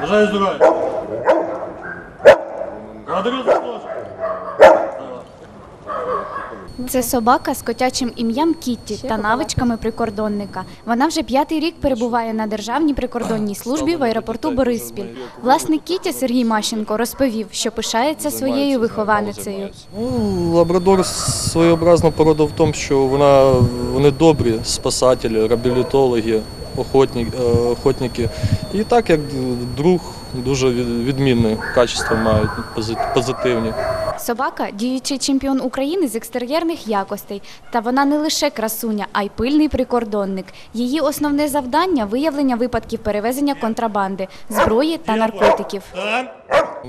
Бажаю здоров'я. Це собака з котячим ім'ям Кітті та навичками прикордонника. Вона вже п'ятий рік перебуває на державній прикордонній службі в аеропорту Бориспіль. Власник Кітті Сергій Мащенко розповів, що пишається своєю вихованицею. Ну, лабрадор своєобразна порода в тому, що вона вони добрі спасателі, реабілітологи, охотники. І так як друг дуже від- відмінні качества мають пози- позитивні. Собака діючий чемпіон України з екстер'єрних якостей. Та вона не лише красуня, а й пильний прикордонник. Її основне завдання виявлення випадків перевезення контрабанди, зброї та наркотиків.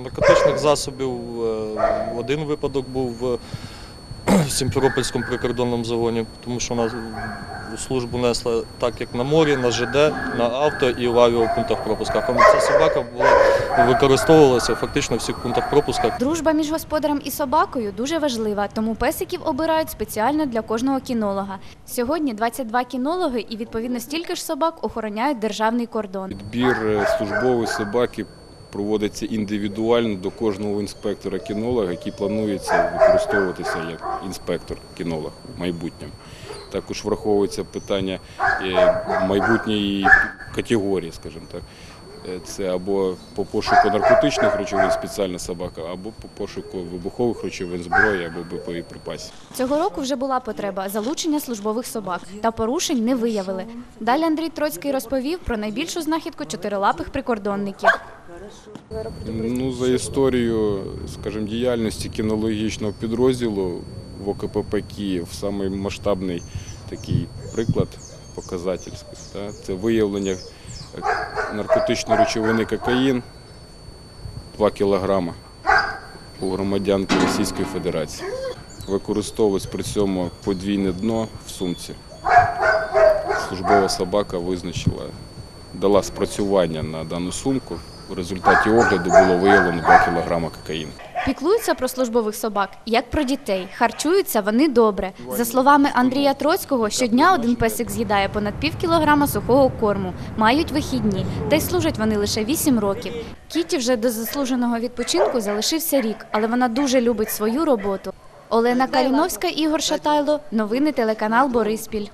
Наркотичних засобів е, один випадок був в Сімферопольському прикордонному загоні, тому що вона службу несла так, як на морі, на ЖД, на авто і в авіапунктах пропусках. А ця собака була використовувалася фактично в всіх пунктах пропусках. Дружба між господарем і собакою дуже важлива, тому песиків обирають спеціально для кожного кінолога. Сьогодні 22 кінологи і відповідно стільки ж собак охороняють державний кордон. Відбір е, службової собаки проводиться індивідуально до кожного інспектора кінолога, який планується використовуватися як інспектор-кінолог в майбутньому. Також враховується питання е, майбутньої категорії, скажімо так. Е, Це або по пошуку наркотичних речовин спеціальна собака, або по пошуку вибухових речовин зброї або боєприпасів. Цього року вже була потреба залучення службових собак, та порушень не виявили. Далі Андрій Троцький розповів про найбільшу знахідку чотирилапих прикордонників. Ну, за історію, скажімо, діяльності кінологічного підрозділу в ОКПП Київ самий масштабний такий приклад, показатель, да, це виявлення е, наркотичної речовини кокаїн 2 кілограма у громадянки Російської Федерації. Використовується при цьому подвійне дно в сумці. Службова собака визначила, дала спрацювання на дану сумку. В результаті огляду було виявлено 2 кг кокаїну. Піклуються про службових собак як про дітей. Харчуються вони добре. За словами Андрія Троцького, щодня один песик з'їдає понад пів кілограма сухого корму. Мають вихідні, та й служать вони лише 8 років. Кіті вже до заслуженого відпочинку залишився рік, але вона дуже любить свою роботу. Олена Каліновська, Ігор Шатайло. Новини телеканал Бориспіль.